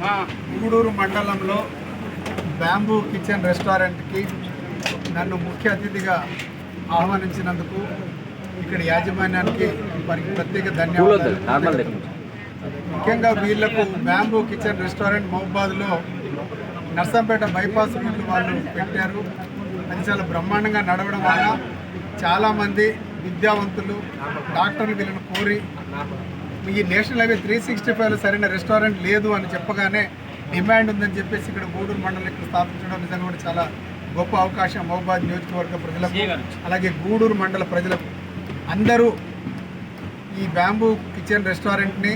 మా గూడూరు మండలంలో bamboo kitchen రెస్టారెంట్కి నన్ను ముఖ్య అతిథిగా ఆహ్వానించినందుకు ఇక్కడ యాజమాన్యానికి వారికి ప్రత్యేక ధన్యవాదాలు. ముఖ్యంగా వీళ్ళకు బ్యాంబూ కిచెన్ రెస్టారెంట్ మహబాద్లో నర్సంపేట బైపాస్ రోడ్డు వాళ్ళు పెట్టారు. అది చాలా బ్రహ్మాండంగా నడవడం వల్ల చాలామంది విద్యావంతులు డాక్టర్లు వీళ్ళని కోరి ఈ నేషనల్ హైవే త్రీ సిక్స్టీ ఫైవ్లో సరైన రెస్టారెంట్ లేదు అని చెప్పగానే డిమాండ్ ఉందని చెప్పేసి ఇక్కడ గూడూరు మండలం ఇక్కడ స్థాపించడం నిజంగా కూడా చాలా గొప్ప అవకాశం మహబాద్ నియోజకవర్గ ప్రజలకు అలాగే గూడూరు మండల ప్రజలకు. అందరూ ఈ బ్యాంబూ కిచెన్ రెస్టారెంట్ని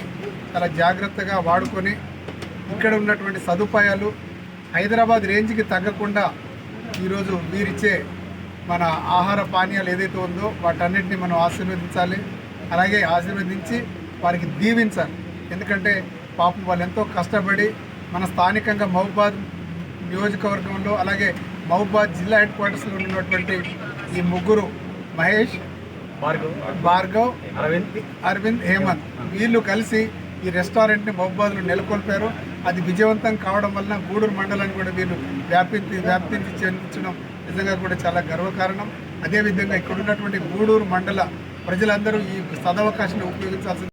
చాలా జాగ్రత్తగా వాడుకొని ఇక్కడ ఉన్నటువంటి సదుపాయాలు హైదరాబాద్ రేంజ్కి తగ్గకుండా ఈరోజు వీరిచ్చే మన ఆహార పానీయాలు ఏదైతే ఉందో వాటన్నిటిని మనం ఆశీర్వదించాలి. అలాగే ఆశీర్వదించి వారికి దీవించాలి. ఎందుకంటే పాపం వాళ్ళు ఎంతో కష్టపడి మన స్థానికంగా మహబాద్ నియోజకవర్గంలో అలాగే మహబాద్ జిల్లా హెడ్ క్వార్టర్స్లో ఉన్నటువంటి ఈ ముగ్గురు మహేష్ భార్గవ్ అరవింద్ అరవింద్ హేమంత్ వీళ్ళు కలిసి ఈ రెస్టారెంట్ని మహబాద్లో నెలకొల్పారు. అది విజయవంతం కావడం వలన గూడూరు మండలాన్ని కూడా వీళ్ళు వ్యాపించి వ్యాప్తించి చెందించడం నిజంగా కూడా చాలా గర్వకారణం. అదేవిధంగా ఇక్కడ ఉన్నటువంటి గూడూరు మండల ప్రజలందరూ ఈ సదవకాశాన్ని ఉపయోగించాల్సింది